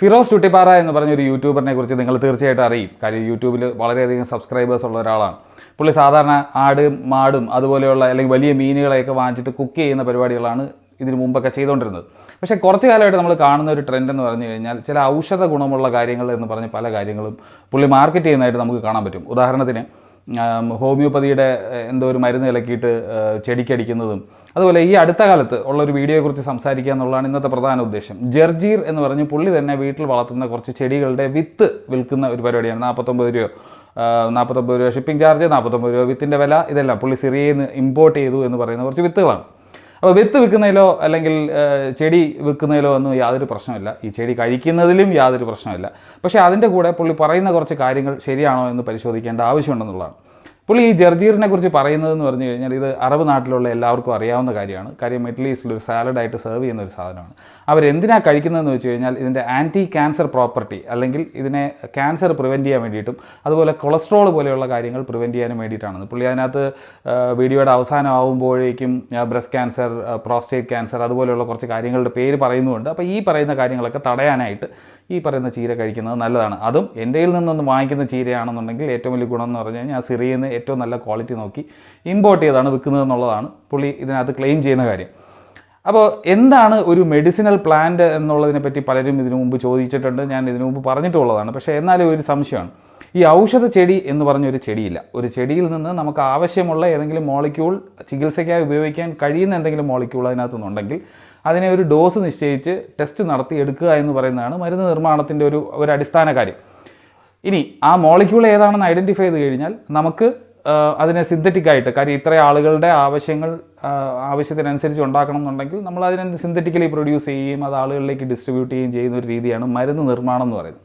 ഫിറോസ് ചുട്ടിപ്പാറ എന്ന് പറഞ്ഞ ഒരു യൂട്യൂബറിനെ കുറിച്ച് നിങ്ങൾ തീർച്ചയായിട്ടും അറിയും. കാര്യം യൂട്യൂബിൽ വളരെയധികം സബ്സ്ക്രൈബേഴ്സ് ഉള്ള ഒരാളാണ്. പുള്ളി സാധാരണ ആടും മാടും അതുപോലെയുള്ള അല്ലെങ്കിൽ വലിയ മീനുകളെയൊക്കെ വാങ്ങിച്ചിട്ട് കുക്ക് ചെയ്യുന്ന പരിപാടികളാണ് ഇതിനു മുമ്പൊക്കെ ചെയ്തുകൊണ്ടിരുന്നത് പക്ഷേ കുറച്ച് കാലമായിട്ട് നമ്മൾ കാണുന്ന ഒരു ട്രെൻഡ് എന്ന് പറഞ്ഞു കഴിഞ്ഞാൽ ചില ഔഷധ ഗുണമുള്ള കാര്യങ്ങൾ എന്ന് പറഞ്ഞ് പല കാര്യങ്ങളും പുള്ളി മാർക്കറ്റ് ചെയ്യുന്നതായിട്ട് നമുക്ക് കാണാൻ പറ്റും. ഉദാഹരണത്തിന് ഹോമിയോപ്പതിയുടെ എന്തോ ഒരു മരുന്ന് ഇലക്കിയിട്ട് ചെടിക്കടിക്കുന്നതും. അതുപോലെ ഈ അടുത്ത കാലത്ത് ഉള്ളൊരു വീഡിയോയെക്കുറിച്ച് സംസാരിക്കുക എന്നുള്ളതാണ് ഇന്നത്തെ പ്രധാന ഉദ്ദേശം. ജർജീർ എന്ന് പറഞ്ഞ് പുള്ളി തന്നെ വീട്ടിൽ വളർത്തുന്ന കുറച്ച് ചെടികളുടെ വിത്ത് വിൽക്കുന്ന ഒരു പരിപാടിയാണ്. നാൽപ്പത്തൊമ്പത് രൂപ നാൽപ്പത്തൊമ്പത് രൂപ ഷിപ്പിംഗ് ചാർജ് നാൽപ്പത്തൊമ്പത് രൂപ വിത്തിന്റെ വില ഇതെല്ലാം പുള്ളി സിറിയയിൽ നിന്ന് ഇമ്പോർട്ട് ചെയ്തു എന്ന് പറയുന്ന കുറച്ച് വിത്തുകളാണ്. അപ്പോൾ വിത്ത് വിൽക്കുന്നതിലോ അല്ലെങ്കിൽ ചെടി വിൽക്കുന്നതിലോ ഒന്നും യാതൊരു പ്രശ്നമില്ല. ഈ ചെടി കഴിക്കുന്നതിലും യാതൊരു പ്രശ്നമില്ല. പക്ഷേ അതിന്റെ കൂടെ പുള്ളി പറയുന്ന കുറച്ച് കാര്യങ്ങൾ ശരിയാണോ എന്ന് പരിശോധിക്കേണ്ട ആവശ്യമുണ്ടെന്നുള്ളതാണ്. പുള്ളി ഈ ജർജീറിനെ കുറിച്ച് പറയുന്നതെന്ന് പറഞ്ഞു കഴിഞ്ഞാൽ ഇത് അറബ് നാട്ടിലുള്ള എല്ലാവർക്കും അറിയാവുന്ന കാര്യമാണ്. കാര്യം ഈസ്റ്റിൽ ഒരു സാലഡായിട്ട് സെർവ് ചെയ്യുന്ന ഒരു സാധനമാണ്. അവരെന്തിനാണ് കഴിക്കുന്നതെന്ന് വെച്ച് കഴിഞ്ഞാൽ ഇതിന്റെ ആന്റി ക്യാൻസർ പ്രോപ്പർട്ടി അല്ലെങ്കിൽ ഇതിനെ ക്യാൻസർ പ്രിവെന്റ് ചെയ്യാൻ വേണ്ടിയിട്ടും അതുപോലെ കൊളസ്ട്രോൾ പോലെയുള്ള കാര്യങ്ങൾ പ്രിവെന്റ് ചെയ്യാനും വേണ്ടിയിട്ടാണ്. പുള്ളി അതിനകത്ത് വീഡിയോയുടെ അവസാനം ആവുമ്പോഴേക്കും ബ്രസ്റ്റ് ക്യാൻസർ പ്രോസ്റ്റേറ്റ് ക്യാൻസർ അതുപോലെയുള്ള കുറച്ച് കാര്യങ്ങളുടെ പേര് പറയുന്നുണ്ട് അപ്പോൾ ഈ പറയുന്ന കാര്യങ്ങളൊക്കെ തടയാനായിട്ട് ഈ പറയുന്ന ചീര കഴിക്കുന്നത് നല്ലതാണ്. അതും എന്റെ നിന്നൊന്ന് വാങ്ങിക്കുന്ന ചീരയാണെന്നുണ്ടെങ്കിൽ ഏറ്റവും വലിയ ഗുണം എന്ന് പറഞ്ഞു കഴിഞ്ഞാൽ ആ സിറിയിൽ നിന്ന് ഏറ്റവും നല്ല ക്വാളിറ്റി നോക്കി ഇമ്പോർട്ട് ചെയ്താണ് വിൽക്കുന്നത് എന്നുള്ളതാണ് പുള്ളി ഇതിനകത്ത് ക്ലെയിം ചെയ്യുന്ന കാര്യം. അപ്പോൾ എന്താണ് ഒരു മെഡിസിനൽ പ്ലാന്റ് എന്നുള്ളതിനെ പറ്റി പലരും ഇതിനു മുമ്പ് ചോദിച്ചിട്ടുണ്ട് ഞാൻ ഇതിനു മുമ്പ് പറഞ്ഞിട്ടുള്ളതാണ്. പക്ഷേ എന്നാലും ഒരു സംശയമാണ്. ഈ ഔഷധ ചെടി എന്ന് പറഞ്ഞൊരു ചെടിയില്ല. ഒരു ചെടിയിൽ നിന്ന് നമുക്ക് ആവശ്യമുള്ള ഏതെങ്കിലും മോളിക്യൂൾ ചികിത്സയ്ക്കായി ഉപയോഗിക്കാൻ കഴിയുന്ന എന്തെങ്കിലും മോളിക്യൂൾ അതിനകത്തുനിന്നുണ്ടെങ്കിൽ അതിനെ ഒരു ഡോസ് നിശ്ചയിച്ച് ടെസ്റ്റ് നടത്തി എടുക്കുക എന്ന് പറയുന്നതാണ് മരുന്ന് നിർമ്മാണത്തിന്റെ ഒരു ഒരു അടിസ്ഥാന കാര്യം. ഇനി ആ മോളിക്യൂൾ ഏതാണെന്ന് ഐഡന്റിഫൈ ചെയ്ത് കഴിഞ്ഞാൽ നമുക്ക് അതിനെ സിന്തറ്റിക് ആയിട്ട് കാര്യം ഇത്ര ആളുകളുടെ ആവശ്യങ്ങൾ ആവശ്യത്തിനനുസരിച്ച് ഉണ്ടാക്കണം എന്നുണ്ടെങ്കിൽ നമ്മൾ അതിനെ സിന്തറ്റിക്കലി പ്രൊഡ്യൂസ് ചെയ്യുകയും അത് ആളുകളിലേക്ക് ഡിസ്ട്രിബ്യൂട്ട് ചെയ്യുകയും ചെയ്യുന്ന ഒരു രീതിയാണ് മരുന്ന് നിർമ്മാണം എന്ന് പറയുന്നത്.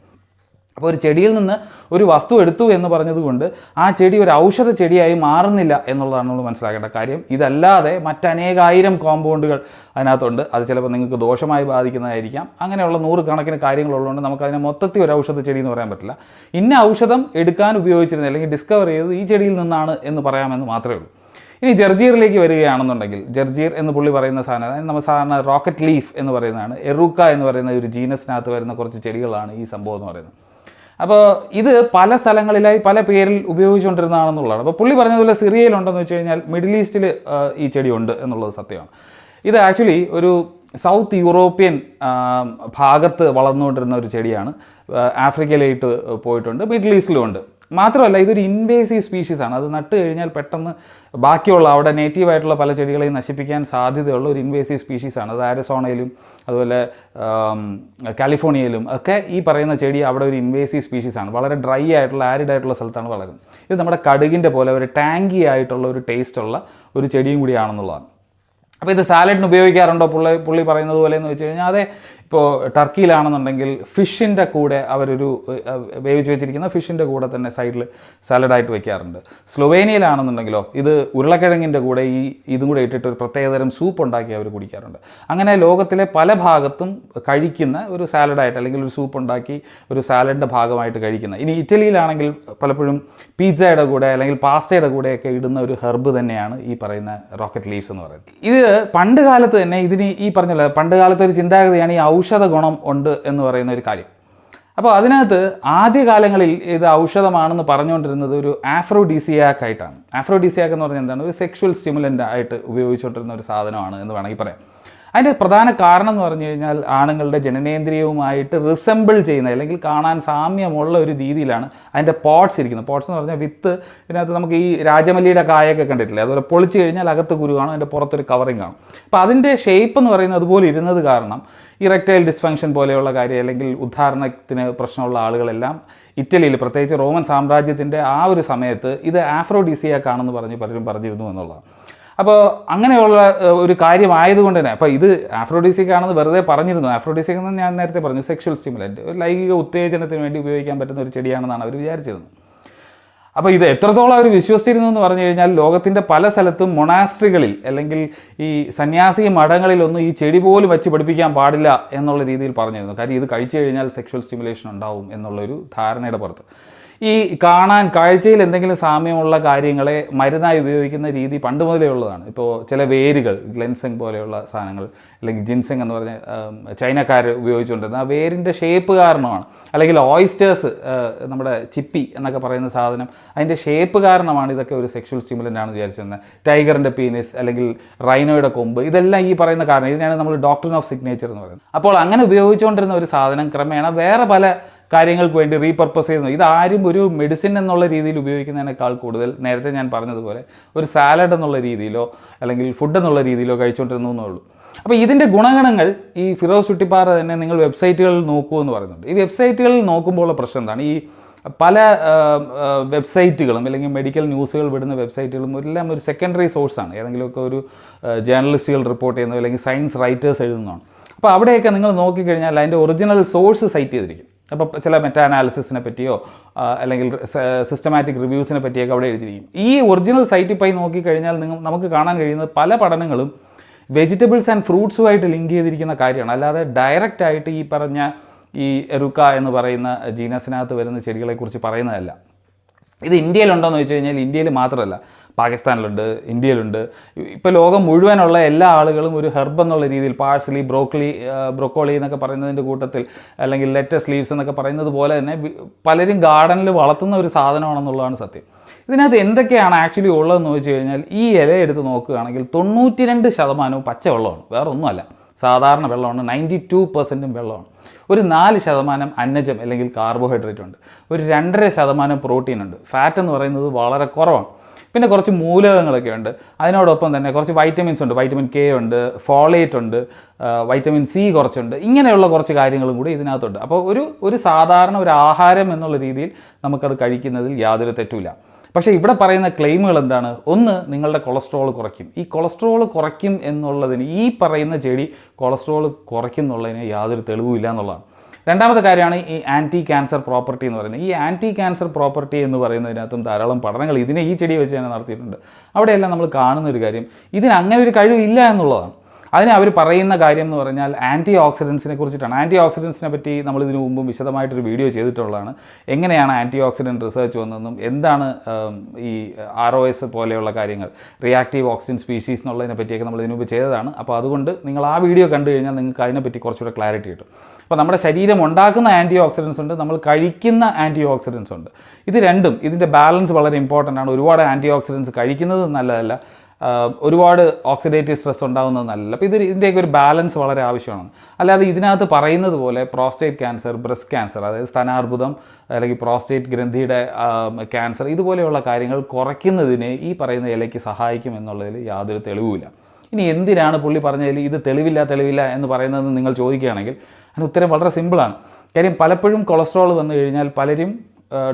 അപ്പോൾ ഒരു ചെടിയിൽ നിന്ന് ഒരു വസ്തു എടുത്തു എന്ന് പറഞ്ഞതുകൊണ്ട് ആ ചെടി ഒരു ഔഷധ ചെടിയായി മാറുന്നില്ല എന്നുള്ളതാണ് നമ്മൾ മനസ്സിലാക്കേണ്ട കാര്യം. ഇതല്ലാതെ മറ്റനേകായിരം കോമ്പൗണ്ടുകൾ അതിനകത്തുണ്ട്. അത് ചിലപ്പോൾ നിങ്ങൾക്ക് ദോഷമായി ബാധിക്കുന്നതായിരിക്കാം. അങ്ങനെയുള്ള നൂറുകണക്കിന് കാര്യങ്ങളുള്ളതുകൊണ്ട് നമുക്കതിനെ മൊത്തത്തിൽ ഒരു ഔഷധ ചെടി എന്ന് പറയാൻ പറ്റില്ല. ഇന്ന ഔഷധം എടുക്കാൻ ഉപയോഗിച്ചിരുന്നത് അല്ലെങ്കിൽ ഡിസ്കവർ ചെയ്തത് ഈ ചെടിയിൽ നിന്നാണ് എന്ന് പറയാമെന്ന് മാത്രമേ ഉള്ളൂ. ഇനി ജർജീറിലേക്ക് വരികയാണെന്നുണ്ടെങ്കിൽ ജർജീർ എന്ന് പുള്ളി പറയുന്ന സാധനം അതായത് നമ്മൾ സാധാരണ റോക്കറ്റ് ലീഫ് എന്ന് പറയുന്നതാണ് എറൂക്ക എന്ന് പറയുന്ന ഒരു ജീനസിനകത്ത് വരുന്ന കുറച്ച് ചെടികളാണ് ഈ സംഭവം എന്ന് പറയുന്നത്. അപ്പോൾ ഇത് പല സ്ഥലങ്ങളിലായി പല പേരിൽ ഉപയോഗിച്ചുകൊണ്ടിരുന്നതാണെന്നുള്ളതാണ്. അപ്പോൾ പുള്ളി പറഞ്ഞതുപോലെ സിറിയയിലുണ്ടെന്ന് വെച്ച് കഴിഞ്ഞാൽ മിഡിൽ ഈസ്റ്റിൽ ഈ ചെടി ഉണ്ട് എന്നുള്ളത് സത്യമാണ്. ഇത് ആക്ച്വലി ഒരു സൗത്ത് യൂറോപ്യൻ ഭാഗത്ത് വളർന്നുകൊണ്ടിരുന്ന ഒരു ചെടിയാണ്. ആഫ്രിക്കയിലായിട്ട് പോയിട്ടുണ്ട് മിഡിൽ ഈസ്റ്റിലും ഉണ്ട്. മാത്രമല്ല ഇതൊരു ഇൻവേസീവ് സ്പീഷീസ് ആണ്. അത് നട്ട് കഴിഞ്ഞാൽ പെട്ടെന്ന് ബാക്കിയുള്ള അവിടെ നേറ്റീവ് ആയിട്ടുള്ള പല ചെടികളെയും നശിപ്പിക്കാൻ സാധ്യതയുള്ള ഒരു ഇൻവേസീവ് സ്പീഷീസ് ആണ്. അത് ആരസോണയിലും അതുപോലെ കാലിഫോർണിയയിലും ഒക്കെ ഈ പറയുന്ന ചെടി അവിടെ ഒരു ഇൻവേസീവ് സ്പീഷീസ് ആണ്. വളരെ ഡ്രൈ ആയിട്ടുള്ള ആരിഡ് ആയിട്ടുള്ള സ്ഥലത്താണ് വളരുന്നത്. ഇത് നമ്മുടെ കടുകിന്റെ പോലെ ഒരു ടാങ്കി ആയിട്ടുള്ള ഒരു ടേസ്റ്റ് ഉള്ള ഒരു ചെടിയും കൂടിയാണെന്നുള്ളതാണ്. അപ്പോൾ ഇത് സാലഡിന് ഉപയോഗിക്കാറുണ്ടോ? പുള്ളി പുള്ളി പറയുന്നത് പോലെ എന്ന് വെച്ച് കഴിഞ്ഞാൽ അതെ ഇപ്പോൾ ടർക്കിയിലാണെന്നുണ്ടെങ്കിൽ ഫിഷിന്റെ കൂടെ അവരൊരു വേവിച്ച് വെച്ചിരിക്കുന്ന ഫിഷിന്റെ കൂടെ തന്നെ സൈഡിൽ സാലഡായിട്ട് വെക്കാറുണ്ട്. സ്ലൊവേനിയയിലാണെന്നുണ്ടെങ്കിലോ ഇത് ഉരുളക്കിഴങ്ങിന്റെ കൂടെ ഈ ഇതും കൂടെ ഇട്ടിട്ട് ഒരു പ്രത്യേകതരം സൂപ്പ് ഉണ്ടാക്കി അവർ കുടിക്കാറുണ്ട്. അങ്ങനെ ലോകത്തിലെ പല ഭാഗത്തും കഴിക്കുന്ന ഒരു സാലഡായിട്ട് അല്ലെങ്കിൽ ഒരു സൂപ്പ് ഉണ്ടാക്കി ഒരു സാലഡിന്റെ ഭാഗമായിട്ട് കഴിക്കുന്ന ഇനി ഇറ്റലിയിലാണെങ്കിൽ പലപ്പോഴും പിസ്സയുടെ കൂടെ അല്ലെങ്കിൽ പാസ്തയുടെ കൂടെയൊക്കെ ഇടുന്ന ഒരു ഹെർബ് തന്നെയാണ് ഈ പറയുന്ന റോക്കറ്റ് ലീവ്സ് എന്ന് പറയുന്നത്. ഇത് പണ്ട് കാലത്ത് തന്നെ ഇതിന് ഈ പറഞ്ഞല്ലോ പണ്ട് കാലത്തെ ഒരു ചിന്താഗതിയാണ് ഈ ഔഷധ ഗുണം ഉണ്ട് എന്ന് പറയുന്ന ഒരു കാര്യം. അപ്പോൾ അതിനകത്ത് ആദ്യകാലങ്ങളിൽ ഇത് ഔഷധമാണെന്ന് പറഞ്ഞുകൊണ്ടിരുന്നത് ഒരു ആഫ്രോഡീസിയാക്കായിട്ടാണ്. ആഫ്രോഡീസിയാക്ക് എന്ന് പറഞ്ഞാൽ എന്താണ്? ഒരു സെക്ഷുവൽ സ്റ്റിമുലന്റ് ആയിട്ട് ഉപയോഗിച്ചുകൊണ്ടിരുന്ന ഒരു സാധനമാണ് എന്ന് വേണമെങ്കിൽ പറയാം. അതിന്റെ പ്രധാന കാരണം എന്ന് പറഞ്ഞു കഴിഞ്ഞാൽ ആണുങ്ങളുടെ ജനനേന്ദ്രിയവുമായിട്ട് റിസംബിൾ ചെയ്യുന്ന അല്ലെങ്കിൽ കാണാൻ സാമ്യമുള്ള ഒരു രീതിയിലാണ് അതിന്റെ പോട്ട്സ് ഇരിക്കുന്നത്. പോട്ട്സ് എന്ന് പറഞ്ഞാൽ വിത്ത് ഇതിനകത്ത് നമുക്ക് ഈ രാജമല്ലിയുടെ കായൊക്കെ കണ്ടിട്ടില്ലേ? അതുപോലെ പൊളിച്ചു കഴിഞ്ഞാൽ അകത്ത് കുരു കാണും അതിന്റെ പുറത്തൊരു കവറിങ് കാണും. അപ്പോൾ അതിന്റെ ഷേപ്പ് എന്ന് പറയുന്നത് അതുപോലെ ഇരുന്നത് കാരണം ഇറക്റ്റൈൽ ഡിസ്ഫങ്ഷൻ പോലെയുള്ള കാര്യം അല്ലെങ്കിൽ ഉദ്ധാരണത്തിന് പ്രശ്നമുള്ള ആളുകളെല്ലാം ഇറ്റലിയിൽ പ്രത്യേകിച്ച് റോമൻ സാമ്രാജ്യത്തിന്റെ ആ ഒരു സമയത്ത് ഇത് ആഫ്രോഡീസിയാക്കാണെന്ന് പറഞ്ഞ് പലരും പറഞ്ഞിരുന്നു എന്നുള്ളതാണ്. അപ്പോൾ അങ്ങനെയുള്ള ഒരു കാര്യമായതുകൊണ്ട് തന്നെ അപ്പോൾ ഇത് ആഫ്രോഡീസിക് ആണെന്ന് വെറുതെ പറഞ്ഞിരുന്നു. ആഫ്രോഡീസിക് എന്ന് ഞാൻ നേരത്തെ പറഞ്ഞു സെക്ഷൽ സ്റ്റിമുലന്റ് ഒരു ലൈംഗിക ഉത്തേജനത്തിന് വേണ്ടി ഉപയോഗിക്കാൻ പറ്റുന്ന ഒരു ചെടിയാണെന്നാണ് അവർ വിചാരിച്ചിരുന്നത്. അപ്പോൾ ഇത് എത്രത്തോളം അവർ വിശ്വസിച്ചിരുന്നു എന്ന് പറഞ്ഞു കഴിഞ്ഞാൽ ലോകത്തിന്റെ പല സ്ഥലത്തും മൊണാസ്ട്രികളിൽ അല്ലെങ്കിൽ ഈ സന്യാസി മഠങ്ങളിലൊന്നും ഈ ചെടി പോലും വച്ച് പഠിപ്പിക്കാൻ പാടില്ല എന്നുള്ള രീതിയിൽ പറഞ്ഞിരുന്നു. കാര്യം ഇത് കഴിച്ചു കഴിഞ്ഞാൽ സെക്ഷൽ സ്റ്റിമുലേഷൻ ഉണ്ടാവും എന്നുള്ളൊരു ധാരണയുടെ പുറത്ത്. ഈ കാണാൻ കാഴ്ചയിൽ എന്തെങ്കിലും സാമ്യമുള്ള കാര്യങ്ങളെ മരുന്നായി ഉപയോഗിക്കുന്ന രീതി പണ്ട് മുതലേ ഉള്ളതാണ്. ഇപ്പോൾ ചില വേരുകൾ ഗ്ലെൻസിങ് പോലെയുള്ള സാധനങ്ങൾ അല്ലെങ്കിൽ ജിൻസിങ് എന്ന് പറഞ്ഞ ചൈനക്കാർ ഉപയോഗിച്ചുകൊണ്ടിരുന്ന ആ വേരിന്റെ ഷേപ്പ് കാരണമാണ്. അല്ലെങ്കിൽ ഓയിസ്റ്റേഴ്സ് നമ്മുടെ ചിപ്പി എന്നൊക്കെ പറയുന്ന സാധനം അതിന്റെ ഷേപ്പ് കാരണമാണ് ഇതൊക്കെ ഒരു സെക്ഷൽ സ്റ്റിമുലന്റ് ആണെന്ന് വിചാരിച്ചിരുന്നത് ടൈഗറിന്റെ പീനിസ് അല്ലെങ്കിൽ റൈനോയുടെ കൊമ്പ് ഇതെല്ലാം ഈ പറയുന്ന കാരണം. ഇതിനാണ് നമ്മൾ ഡോക്ടർ ഓഫ് സിഗ്നേച്ചർ എന്ന് പറയുന്നത്. അപ്പോൾ അങ്ങനെ ഉപയോഗിച്ചുകൊണ്ടിരുന്ന ഒരു സാധനം ക്രമേണ വേറെ പല കാര്യങ്ങൾക്ക് വേണ്ടി റീപർപ്പസ് ചെയ്യുന്നു ഇതാരും ഒരു മെഡിസിൻ എന്നുള്ള രീതിയിൽ ഉപയോഗിക്കുന്നതിനേക്കാൾ കൂടുതൽ നേരത്തെ ഞാൻ പറഞ്ഞതുപോലെ ഒരു സാലഡ് എന്നുള്ള രീതിയിലോ അല്ലെങ്കിൽ ഫുഡ് എന്നുള്ള രീതിയിലോ കഴിച്ചുകൊണ്ടിരുന്നു എന്നേ ഉള്ളൂ. അപ്പോൾ ഇതിന്റെ ഗുണഗണങ്ങൾ ഈ ഫിറോസ് ചുട്ടിപ്പാറ തന്നെ നിങ്ങൾ വെബ്സൈറ്റുകളിൽ നോക്കൂ എന്ന് പറയുന്നുണ്ട്. ഈ വെബ്സൈറ്റുകളിൽ നോക്കുമ്പോഴുള്ള പ്രശ്നം എന്താണ്? ഈ പല വെബ്സൈറ്റുകളും അല്ലെങ്കിൽ മെഡിക്കൽ ന്യൂസുകൾ വിടുന്ന വെബ്സൈറ്റുകളും എല്ലാം ഒരു സെക്കൻഡറി സോഴ്സാണ് ഏതെങ്കിലുമൊക്കെ ഒരു ജേർണലിസ്റ്റുകൾ റിപ്പോർട്ട് ചെയ്യുന്നത് അല്ലെങ്കിൽ സയൻസ് റൈറ്റേഴ്സ് എഴുതുന്നതാണ്. അപ്പോൾ അവിടെയൊക്കെ നിങ്ങൾ നോക്കിക്കഴിഞ്ഞാൽ അതിന്റെ ഒറിജിനൽ സോഴ്സ് സൈറ്റ് ചെയ്തിരിക്കും. അപ്പോൾ ചില മെറ്റാ അനാലിസിസിനെ പറ്റിയോ അല്ലെങ്കിൽ സിസ്റ്റമാറ്റിക് റിവ്യൂസിനെ പറ്റിയൊക്കെ അവിടെ എഴുതിയിരിക്കും. ഈ ഒറിജിനൽ സൈറ്റിൽ പോയി നോക്കിക്കഴിഞ്ഞാൽ നിങ്ങൾ നമുക്ക് കാണാൻ കഴിയുന്നത് പല പഠനങ്ങളും വെജിറ്റബിൾസ് ആൻഡ് ഫ്രൂട്ട്സുമായിട്ട് ലിങ്ക് ചെയ്തിരിക്കുന്ന കാര്യമാണ്. അല്ലാതെ ഡയറക്റ്റ് ആയിട്ട് ഈ പറഞ്ഞ ഈ എറുക്ക എന്ന് പറയുന്ന ജീനസിനകത്ത് വരുന്ന ചെടികളെക്കുറിച്ച് പറയുന്നതല്ല. ഇത് ഇന്ത്യയിലുണ്ടോയെന്ന് വെച്ച് കഴിഞ്ഞാൽ ഇന്ത്യയിൽ മാത്രമല്ല. പാകിസ്ഥാനിലുണ്ട് ഇന്ത്യയിലുണ്ട്. ഇപ്പോൾ ലോകം മുഴുവനുള്ള എല്ലാ ആളുകളും ഒരു ഹെർബ് എന്നുള്ള രീതിയിൽ പാഴ്സലി ബ്രോക്കലി ബ്രോക്കോളി എന്നൊക്കെ പറയുന്നതിന്റെ കൂട്ടത്തിൽ അല്ലെങ്കിൽ ലെറ്റസ് ലീവ്സ് എന്നൊക്കെ പറയുന്നത് പോലെ തന്നെ പലരും ഗാർഡനിൽ വളർത്തുന്ന ഒരു സാധനമാണെന്നുള്ളതാണ് സത്യം. ഇതിനകത്ത് എന്തൊക്കെയാണ് ആക്ച്വലി ഉള്ളതെന്ന് ചോദിച്ചു കഴിഞ്ഞാൽ ഈ ഇല എടുത്ത് നോക്കുകയാണെങ്കിൽ തൊണ്ണൂറ്റി രണ്ട് ശതമാനവും പച്ചവെള്ളമാണ്. വേറെ ഒന്നുമല്ല സാധാരണ വെള്ളമാണ് നയന്റി ടു പെർസെന്റും വെള്ളമാണ്. ഒരു നാല് ശതമാനം അന്നജം അല്ലെങ്കിൽ കാർബോഹൈഡ്രേറ്റ് ഉണ്ട്. ഒരു രണ്ടര ശതമാനം പ്രോട്ടീൻ ഉണ്ട്. ഫാറ്റ് എന്ന് പറയുന്നത് വളരെ കുറവാണ്. പിന്നെ കുറച്ച് മൂലകങ്ങളൊക്കെ ഉണ്ട്. അതിനോടൊപ്പം തന്നെ കുറച്ച് വൈറ്റമിൻസ് ഉണ്ട്. വൈറ്റമിൻ കെ ഉണ്ട് ഫോളേറ്റ് ഉണ്ട് വൈറ്റമിൻ സി കുറച്ചുണ്ട്. ഇങ്ങനെയുള്ള കുറച്ച് കാര്യങ്ങളും കൂടി ഇതിനകത്തുണ്ട്. അപ്പോൾ ഒരു ഒരു സാധാരണ ഒരു ആഹാരം എന്നുള്ള രീതിയിൽ നമുക്കത് കഴിക്കുന്നതിൽ യാതൊരു തെറ്റുമില്ല. പക്ഷേ ഇവിടെ പറയുന്ന ക്ലെയിമുകൾ എന്താണ്? ഒന്ന് നിങ്ങളുടെ കൊളസ്ട്രോൾ കുറയ്ക്കും. ഈ കൊളസ്ട്രോൾ കുറയ്ക്കും എന്നുള്ളതിന് ഈ പറയുന്ന ചെടി കൊളസ്ട്രോൾ കുറയ്ക്കും എന്നുള്ളതിന് യാതൊരു തെളിവുമില്ല എന്നുള്ളതാണ്. രണ്ടാമത്തെ കാര്യമാണ് ഈ ആന്റി ക്യാൻസർ പ്രോപ്പർട്ടി എന്ന് പറയുന്നത്. ഈ ആന്റി ക്യാൻസർ പ്രോപ്പർട്ടി എന്ന് പറയുന്നതിനകത്തും ധാരാളം പഠനങ്ങൾ ഇതിനെ ഈ ചെടി വെച്ച് തന്നെ നടത്തിയിട്ടുണ്ട്. അവിടെയെല്ലാം നമ്മൾ കാണുന്ന ഒരു കാര്യം ഇതിന് അങ്ങനെ ഒരു കഴിവില്ല എന്നുള്ളതാണ്. അതിന് അവർ പറയുന്ന കാര്യം എന്ന് പറഞ്ഞാൽ ആന്റി ഓക്സിഡൻസിനെ കുറിച്ചിട്ടാണ്. ആന്റി ഓക്സിഡൻസിനെ പറ്റി നമ്മൾ ഇതിനു മുമ്പും വിശദമായിട്ടൊരു വീഡിയോ ചെയ്തിട്ടുള്ളതാണ്. എങ്ങനെയാണ് ആന്റി ഓക്സിഡന്റ് റിസർച്ച് വന്നതെന്നും എന്താണ് ഈ ആർ ഒ എസ് പോലെയുള്ള കാര്യങ്ങൾ റിയാക്റ്റീവ് ഓക്സിജൻ സ്പീഷീസ് എന്നുള്ളതിനെ പറ്റിയൊക്കെ നമ്മൾ ഇതിനു മുമ്പ് ചെയ്തതാണ്. അപ്പോൾ അതുകൊണ്ട് നിങ്ങൾ ആ വീഡിയോ കണ്ടു കഴിഞ്ഞാൽ നിങ്ങൾക്ക് അതിനെപ്പറ്റി കുറച്ചുകൂടെ ക്ലാരിറ്റി കിട്ടും. അപ്പോൾ നമ്മുടെ ശരീരം ഉണ്ടാക്കുന്ന ആന്റി ഓക്സിഡൻസ് ഉണ്ട് നമ്മൾ കഴിക്കുന്ന ആന്റി ഓക്സിഡൻസ് ഉണ്ട്. ഇത് രണ്ടും ഇതിന്റെ ബാലൻസ് വളരെ ഇമ്പോർട്ടന്റ് ആണ്. ഒരുപാട് ആന്റി ഓക്സിഡൻസ് കഴിക്കുന്നത് നല്ലതല്ല ഒരുപാട് ഓക്സിഡേറ്റീവ് സ്ട്രെസ് ഉണ്ടാകുന്നതെന്നല്ല അപ്പോൾ ഇത് ഇതിന്റെയൊക്കെ ഒരു ബാലൻസ് വളരെ ആവശ്യമാണ്. അല്ലാതെ ഇതിനകത്ത് പറയുന്നത് പോലെ പ്രോസ്റ്റേറ്റ് ക്യാൻസർ ബ്രസ്റ്റ് ക്യാൻസർ അതായത് സ്ഥാനാർബുദം അല്ലെങ്കിൽ പ്രോസ്റ്റേറ്റ് ഗ്രന്ഥിയുടെ ക്യാൻസർ ഇതുപോലെയുള്ള കാര്യങ്ങൾ കുറയ്ക്കുന്നതിന് ഈ പറയുന്ന ഇലയ്ക്ക് സഹായിക്കും എന്നുള്ളതിൽ യാതൊരു തെളിവുമില്ല. ഇനി എന്തിനാണ് പുള്ളി പറഞ്ഞതിൽ ഇത് തെളിവില്ല തെളിവില്ല എന്ന് പറയുന്നതെന്ന് നിങ്ങൾ ചോദിക്കുകയാണെങ്കിൽ അതിന് ഉത്തരം വളരെ സിമ്പിളാണ്. കാര്യം പലപ്പോഴും കൊളസ്ട്രോൾ വന്നു കഴിഞ്ഞാൽ പലരും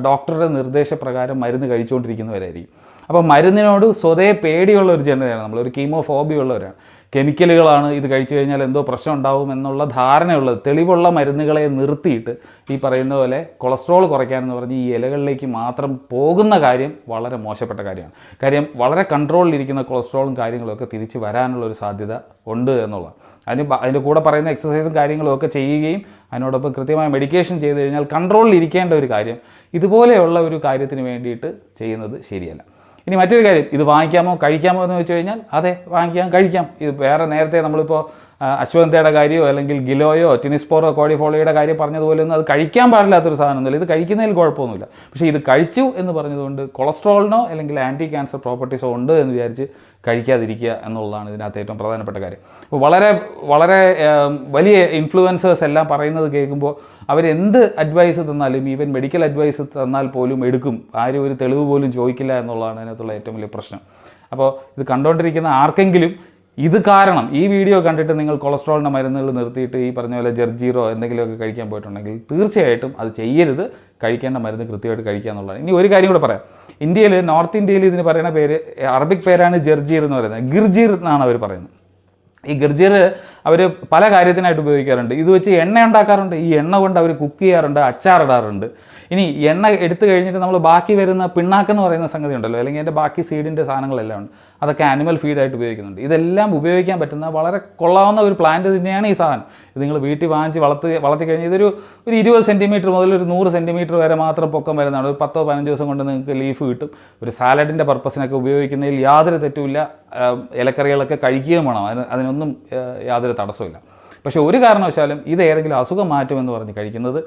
ഡോക്ടറുടെ നിർദ്ദേശപ്രകാരം മരുന്ന് കഴിച്ചുകൊണ്ടിരിക്കുന്നവരായിരിക്കും. അപ്പോൾ മരുന്നിനോട് സ്വതേ പേടിയുള്ള ഒരു ജനതയാണ് നമ്മൾ. ഒരു കീമോഫോബിയ ഉള്ളവരാണ്. കെമിക്കലുകളാണ് ഇത് കഴിച്ചു കഴിഞ്ഞാൽ എന്തോ പ്രശ്നം ഉണ്ടാവും എന്നുള്ള ധാരണയുള്ളത്. തെളിവുള്ള മരുന്നുകളെ നിർത്തിയിട്ട് ഈ പറയുന്ന പോലെ കൊളസ്ട്രോൾ കുറയ്ക്കാനെന്ന് പറഞ്ഞ് ഈ ഇലകളിലേക്ക് മാത്രം പോകുന്ന കാര്യം വളരെ മോശപ്പെട്ട കാര്യമാണ്. കാര്യം വളരെ കൺട്രോളിലിരിക്കുന്ന കൊളസ്ട്രോളും കാര്യങ്ങളൊക്കെ തിരിച്ചു വരാനുള്ള ഒരു സാധ്യത ഉണ്ട് എന്നുള്ളത് അതിന് അതിന്റെ കൂടെ പറയുന്ന എക്സസൈസും കാര്യങ്ങളും ഒക്കെ ചെയ്യുകയും അതിനോടൊപ്പം കൃത്യമായ മെഡിക്കേഷൻ ചെയ്ത് കഴിഞ്ഞാൽ കൺട്രോളിൽ ഇരിക്കേണ്ട ഒരു കാര്യം ഇതുപോലെയുള്ള ഒരു കാര്യത്തിന് വേണ്ടിയിട്ട് ചെയ്യുന്നത് ശരിയല്ല. ഇനി മറ്റൊരു കാര്യം ഇത് വാങ്ങിക്കാമോ കഴിക്കാമോ എന്ന് വെച്ച് കഴിഞ്ഞാൽ അതെ വാങ്ങിക്കാം കഴിക്കാം. ഇത് വേറെ നേരത്തെ നമ്മളിപ്പോൾ അശ്വന്തയുടെ കാര്യമോ അല്ലെങ്കിൽ ഗിലോയോ ടിനിസ്പോറോ കോഡിഫോളിയുടെ കാര്യം പറഞ്ഞതുപോലെ ഒന്നും അത് കഴിക്കാൻ പാടില്ലാത്തൊരു സാധനമൊന്നുമില്ല. ഇത് കഴിക്കുന്നതിൽ കുഴപ്പമൊന്നുമില്ല. പക്ഷേ ഇത് കഴിച്ചു എന്ന് പറഞ്ഞതുകൊണ്ട് കൊളസ്ട്രോളിനോ അല്ലെങ്കിൽ ആന്റി ക്യാൻസർ പ്രോപ്പർട്ടീസോ ഉണ്ട് എന്ന് വിചാരിച്ച് കഴിക്കാതിരിക്കുക എന്നുള്ളതാണ് ഇതിനകത്ത് ഏറ്റവും പ്രധാനപ്പെട്ട കാര്യം. അപ്പോൾ വളരെ വളരെ വലിയ ഇൻഫ്ലുവൻസേഴ്സ് എല്ലാം പറയുന്നത് കേൾക്കുമ്പോൾ അവരെന്ത് അഡ്വൈസ് തന്നാലും ഈവൻ മെഡിക്കൽ അഡ്വൈസ് തന്നാൽ പോലും എടുക്കും. ആരും ഒരു തെളിവ് പോലും ചോദിക്കില്ല എന്നുള്ളതാണ് അതിനകത്തുള്ള ഏറ്റവും വലിയ പ്രശ്നം. അപ്പോൾ ഇത് കണ്ടുകൊണ്ടിരിക്കുന്ന ആർക്കെങ്കിലും ഇത് കാരണം ഈ വീഡിയോ കണ്ടിട്ട് നിങ്ങൾ കൊളസ്ട്രോളിന്റെ മരുന്നുകൾ നിർത്തിയിട്ട് ഈ പറഞ്ഞ പോലെ ജെർജീറോ എന്തെങ്കിലുമൊക്കെ കഴിക്കാൻ പോയിട്ടുണ്ടെങ്കിൽ തീർച്ചയായിട്ടും അത് ചെയ്യരുത്. കഴിക്കേണ്ട മരുന്ന് കൃത്യമായിട്ട് കഴിക്കുക എന്നുള്ളതാണ്. ഇനി ഒരു കാര്യം കൂടെ പറയാം. ഇന്ത്യയിൽ നോർത്ത് ഇന്ത്യയിൽ ഇതിന് പറയുന്ന പേര് അറബിക് പേരാണ് ജെർജീർ എന്ന് പറയുന്നത്. ഗിർജീർ എന്നാണ് അവർ പറയുന്നത്. ഈ ഗർജീർ അവർ പല കാര്യത്തിനായിട്ട് ഉപയോഗിക്കാറുണ്ട്. ഇത് വെച്ച് എണ്ണ ഉണ്ടാക്കാറുണ്ട്. ഈ എണ്ണ കൊണ്ട് അവർ കുക്ക് ചെയ്യാറുണ്ട് അച്ചാറിടാറുണ്ട് ഇനി എണ്ണ എടുത്തു കഴിഞ്ഞിട്ട് നമ്മൾ ബാക്കി വരുന്ന പിണ്ണാക്കെന്ന് പറയുന്ന സംഗതി ഉണ്ടല്ലോ അല്ലെങ്കിൽ അതിന്റെ ബാക്കി സീഡിന്റെ സാധനങ്ങളെല്ലാം ഉണ്ട്. അതൊക്കെ ആനിമൽ ഫീഡായിട്ട് ഉപയോഗിക്കുന്നുണ്ട്. ഇതെല്ലാം ഉപയോഗിക്കാൻ പറ്റുന്ന വളരെ കൊള്ളാവുന്ന ഒരു പ്ലാന്റ് തന്നെയാണ് ഈ സാധനം. ഇത് നിങ്ങൾ വീട്ടിൽ വാങ്ങിച്ച് വളർത്തി വളർത്തി കഴിഞ്ഞാൽ ഇതൊരു ഒരു ഇരുപത് സെന്റിമീറ്റർ മുതൽ ഒരു നൂറ് സെന്റിമീറ്റർ വരെ മാത്രം പൊക്കം വരുന്നതാണ്. ഒരു പത്തോ പതിനഞ്ച് ദിവസം കൊണ്ട് നിങ്ങൾക്ക് ലീഫ് കിട്ടും. ഒരു സാലഡിന്റെ പർപ്പസിനൊക്കെ ഉപയോഗിക്കുന്നതിൽ യാതൊരു തെറ്റുമില്ല. ഇലക്കറികളൊക്കെ കഴിക്കുകയും വേണം. അതിന് അതിനൊന്നും യാതൊരു തടസ്സമില്ല പക്ഷേ ഒരു കാരണവശാലും ഇത് ഏതെങ്കിലും അസുഖം മാറ്റുമെന്ന് പറഞ്ഞ് കഴിക്കുന്നത്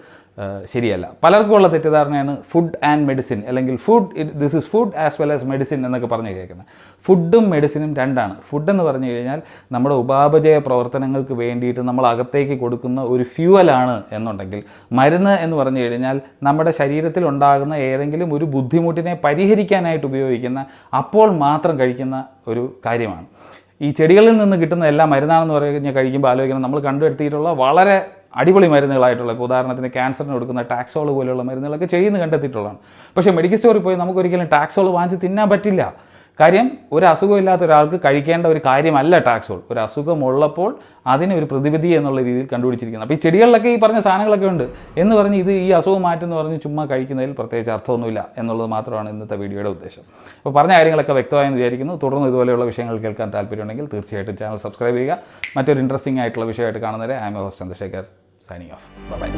ശരിയല്ല. പലർക്കും ഉള്ള തെറ്റിദ്ധാരണയാണ് ഫുഡ് ആൻഡ് മെഡിസിൻ അല്ലെങ്കിൽ food this is food as well as medicine എന്നൊക്കെ പറഞ്ഞ് കേൾക്കുന്നത്. ഫുഡും മെഡിസിനും രണ്ടാണ്. ഫുഡ് എന്ന് പറഞ്ഞു കഴിഞ്ഞാൽ നമ്മുടെ ഉപാപചയ പ്രവർത്തനങ്ങൾക്ക് വേണ്ടിയിട്ട് നമ്മൾ അകത്തേക്ക് കൊടുക്കുന്ന ഒരു ഫ്യൂവലാണ് എന്നുണ്ടെങ്കിൽ മരുന്ന് എന്ന് പറഞ്ഞു കഴിഞ്ഞാൽ നമ്മുടെ ശരീരത്തിൽ ഉണ്ടാകുന്ന ഏതെങ്കിലും ഒരു ബുദ്ധിമുട്ടിനെ പരിഹരിക്കാനായിട്ട് ഉപയോഗിക്കുന്ന അപ്പോൾ മാത്രം കഴിക്കുന്ന ഒരു കാര്യമാണ്. ഈ ചെടികളിൽ നിന്ന് കിട്ടുന്ന എല്ലാ മരുന്നാണെന്ന് പറഞ്ഞ് കഴിക്കുമ്പോൾ ആലോചിക്കണം. നമ്മൾ കണ്ടുവരുത്തിയിട്ടുള്ള വളരെ അടിപൊളി മരുന്നുകളായിട്ടുള്ള ഇപ്പോൾ ഉദാഹരണത്തിന് ക്യാൻസറിന് കൊടുക്കുന്ന ടാക്സോൾ പോലെയുള്ള മരുന്നുകളൊക്കെ ചെയ്യുന്ന കണ്ടെത്തിയിട്ടുള്ളതാണ്. പക്ഷേ മെഡിക്കൽ സ്റ്റോറിൽ പോയി നമുക്കൊരിക്കലും ടാക്സോൾ വാങ്ങിച്ച് തിന്നാൻ പറ്റില്ല. കാര്യം ഒരു അസുഖമില്ലാത്ത ഒരാൾക്ക് കഴിക്കേണ്ട ഒരു കാര്യമല്ല ടാക്സോൾ. ഒരു അസുഖമുള്ളപ്പോൾ അതിന് ഒരു പ്രതിവിധി എന്നുള്ള രീതിയിൽ കണ്ടുപിടിച്ചിരിക്കുന്നത് അപ്പോൾ ഈ ചെടികളിലൊക്കെ ഈ പറഞ്ഞ സാധനങ്ങളൊക്കെ ഉണ്ട്. എന്ന് പറഞ്ഞ് ഇത് ഈ അസുഖം മാറ്റെന്ന് പറഞ്ഞ് ചുമ്മാ കഴിക്കുന്നതിൽ പ്രത്യേകിച്ച് അർത്ഥമൊന്നുമില്ല എന്നുള്ളത് മാത്രമാണ് ഇന്നത്തെ വീഡിയോയുടെ ഉദ്ദേശം. അപ്പോൾ പറഞ്ഞ കാര്യങ്ങളൊക്കെ വ്യക്തമായെന്ന് വിചാരിക്കുന്നു. തുടർന്ന് ഇതുപോലെയുള്ള വിഷയങ്ങൾ കേൾക്കാൻ താല്പര്യമുണ്ടെങ്കിൽ തീർച്ചയായിട്ടും ചാനൽ സബ്സ്ക്രൈബ് ചെയ്യുക. മറ്റൊരു ഇൻട്രസ്റ്റിംഗ് ആയിട്ടുള്ള വിഷയമായിട്ട് കാണുന്നവരെ I am host Chandrashekhar signing off bye